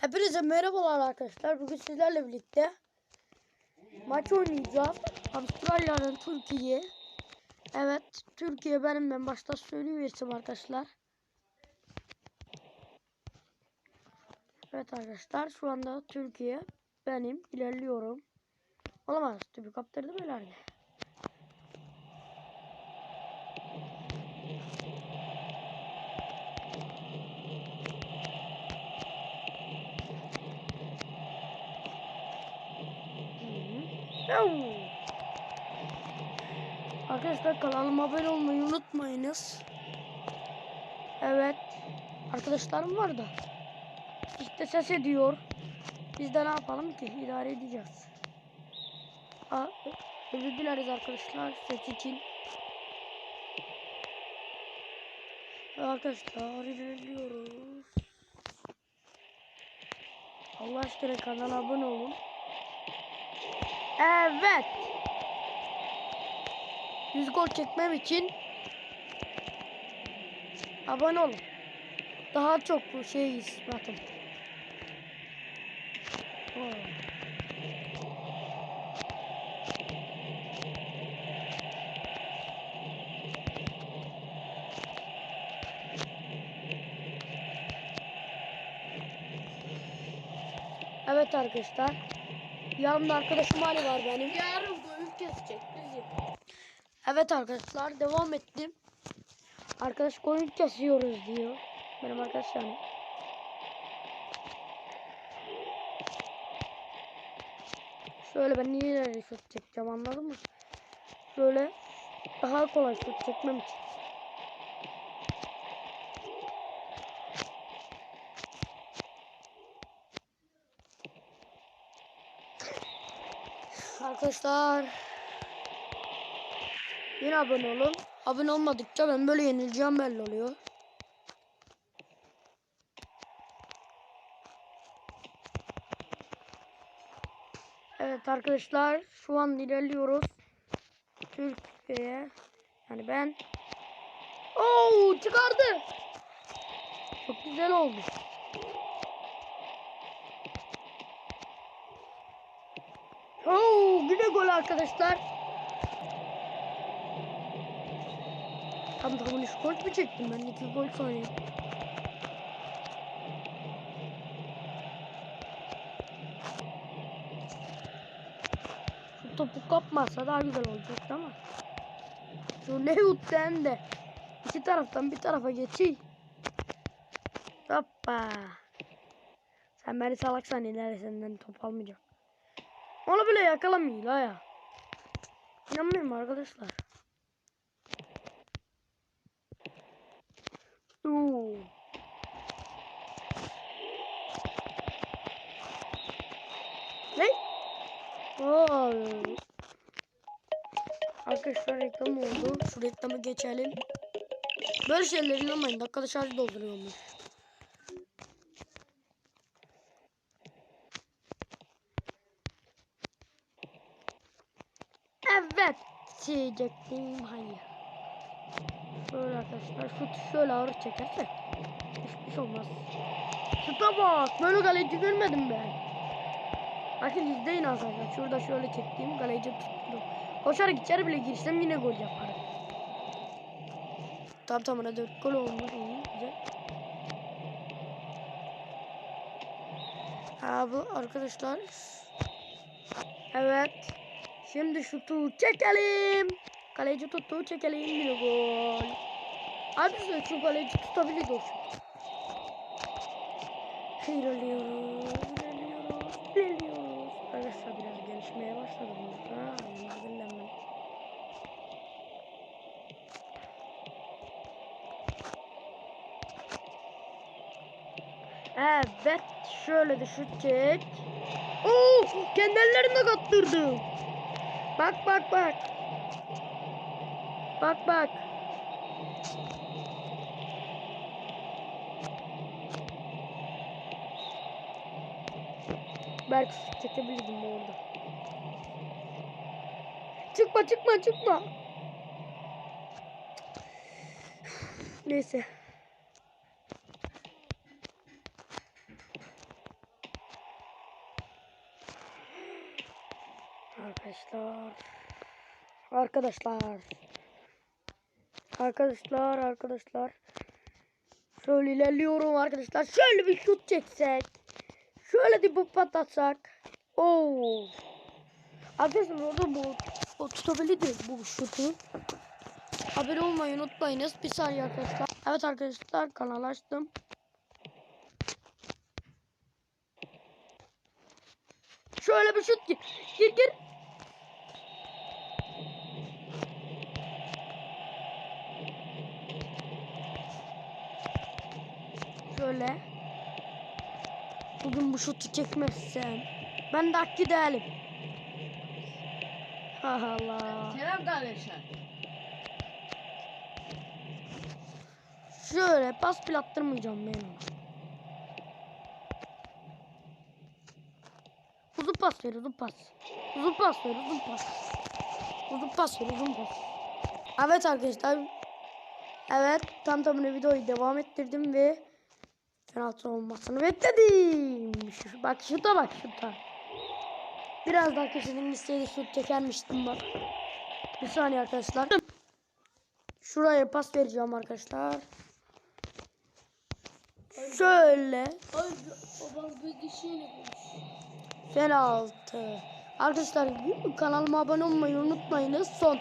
Hepinize merhabalar arkadaşlar. Bugün sizlerle birlikte maç oynayacağız. Avustralya'nın Türkiye. Evet, Türkiye benim ben başta söylüyorum arkadaşlar. Evet arkadaşlar, şu anda Türkiye benim ilerliyorum. Olamaz, tübü kaptırdım herhalde. Arkadaşlar kanalıma abone olmayı unutmayınız. Evet. Arkadaşlarım var da. İşte ses ediyor. Biz de ne yapalım ki? İdare edeceğiz. Aa, özür dileriz arkadaşlar ses için. Arkadaşlar ilerliyoruz. Allah aşkına kanala abone olun. Evet. 100 gol çekmem için abone olun. Daha çok şey ispatım. Oo. Evet arkadaşlar. Yanımda arkadaşım Ali var benim. Yarın koyun kesecek bizi. Evet arkadaşlar devam ettim. Arkadaş koyun kesiyoruz diyor. Benim arkadaşlarım. Şöyle ben niye şut çekeceğim anladın mı? Şöyle daha kolay şut çekmem için. Arkadaşlar Yine abone olun. Abone olmadıkça ben böyle yenileceğim belli oluyor. Evet arkadaşlar şu an ilerliyoruz. Türkiye'ye. Yani ben Oo çıkardı. Çok güzel oldu. Oo güle gol arkadaşlar. Tam tamam üç gol mü çektim ben? iki gol sonra. Şu topu kapmazsa daha güzel olacaktı ama. Şu Lehut'ten de iki taraftan bir tarafa geçeyim. Hoppa. Sen beni salaksan ileri senden top almayacak. Onu bile yakalamıyor la ya. İnanmıyorum arkadaşlar. Oo. Ne? Oo. Arkadaşlar reklam oldu. Şu reklamı geçelim. Böyle şeyleri inanmayın. Dakikada şarj dolduruyormuş. Evet. Diyecektim. Hayır. Böyle arkadaşlar şut şöyle ağır çekersek hiçbir şey olmaz. Şuta bak. Böyle kaleci görmedim ben. Bakın izleyin arkadaşlar. Şurada şöyle çektiğim kaleci tuttum. Koşarak içeri bile girsem yine gol yaparım. Tam tamına 4 gol olmuş. İyi güzel. Ha bu arkadaşlar. Evet. Şimdi şutu çekelim. Kaleci tuttu çekelim bir gol. Sen şu kaleci tutabilir o şut. İlerliyoruz, ilerliyoruz, ilerliyoruz. Arkadaşlar biraz gelişmeye başladı burada. Dinlenmem. Evet, şöyle de şut çek. Oo, kendi ellerimle kattırdım. Bak bak bak. Bak bak. Belki çekebilirdim orada. Çıkma çıkma çıkma. Neyse. Arkadaşlar. Arkadaşlar. Arkadaşlar, arkadaşlar. Şöyle ilerliyorum arkadaşlar. Şöyle bir şut çeksek. Şöyle bir bu patlatsak. Oo. Arkadaşlar orada bu o tutabilirdi bu şutu. Haberi olmayı unutmayınız. Bir saniye arkadaşlar. Evet arkadaşlar kanal açtım. Şöyle bir şut gir. Gir gir. Şöyle. Bugün bu şutu çekmezsem ben de hakkı değilim. Ha Allah. Selam kardeşler. Şöyle pas bile attırmayacağım ben. Uzun pas ver uzun pas. Uzun pas ver uzun pas. Uzun pas ver uzun pas. Evet arkadaşlar. Evet tam tamına videoyu devam ettirdim ve penaltı olmasını bekledim. Şu, bak şuta bak şuta. Biraz daha köşeden isteydi şut çekermiştim bak. Bir saniye arkadaşlar. Şuraya pas vereceğim arkadaşlar. Şöyle penaltı. Arkadaşlar kanalıma abone olmayı unutmayınız. Son